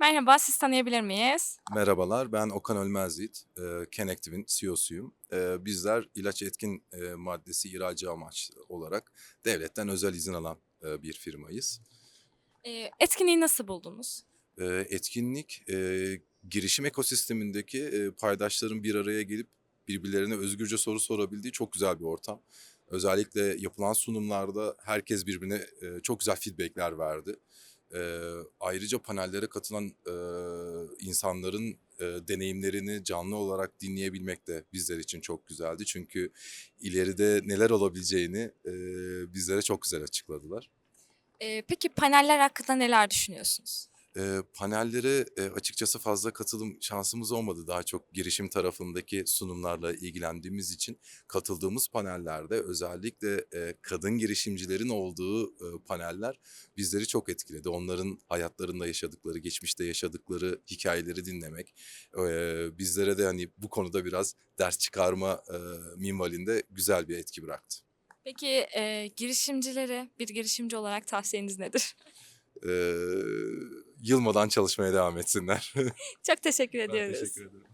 Merhaba, siz tanıyabilir miyiz? Merhabalar, ben Okan Ölmezyiğit, e, Kenektiv'in CEO'suyum. E, bizler ilaç etkin e, maddesi ihracı amaçlı olarak devletten özel izin alan e, bir firmayız. Ee, etkinliği nasıl buldunuz? E, etkinlik, e, girişim ekosistemindeki e, paydaşların bir araya gelip birbirlerine özgürce soru sorabildiği çok güzel bir ortam. Özellikle yapılan sunumlarda herkes birbirine e, çok güzel feedbackler verdi. E, ayrıca panellere katılan e, insanların e, deneyimlerini canlı olarak dinleyebilmek de bizler için çok güzeldi. Çünkü ileride neler olabileceğini e, bizlere çok güzel açıkladılar. Ee, peki paneller hakkında neler düşünüyorsunuz? Eee, panellere, eee, açıkçası fazla katılım şansımız olmadı. Daha çok girişim tarafındaki sunumlarla ilgilendiğimiz için katıldığımız panellerde özellikle, eee, kadın girişimcilerin olduğu, ııı, paneller bizleri çok etkiledi. Onların hayatlarında yaşadıkları, geçmişte yaşadıkları hikayeleri dinlemek, eee, bizlere de, hani, bu konuda biraz ders çıkarma, eee, minvalinde güzel bir etki bıraktı. Peki e, girişimcilere bir girişimci olarak tavsiyeniz nedir? Eee, yılmadan çalışmaya devam etsinler. Çok teşekkür Ben ediyoruz. teşekkür ederim.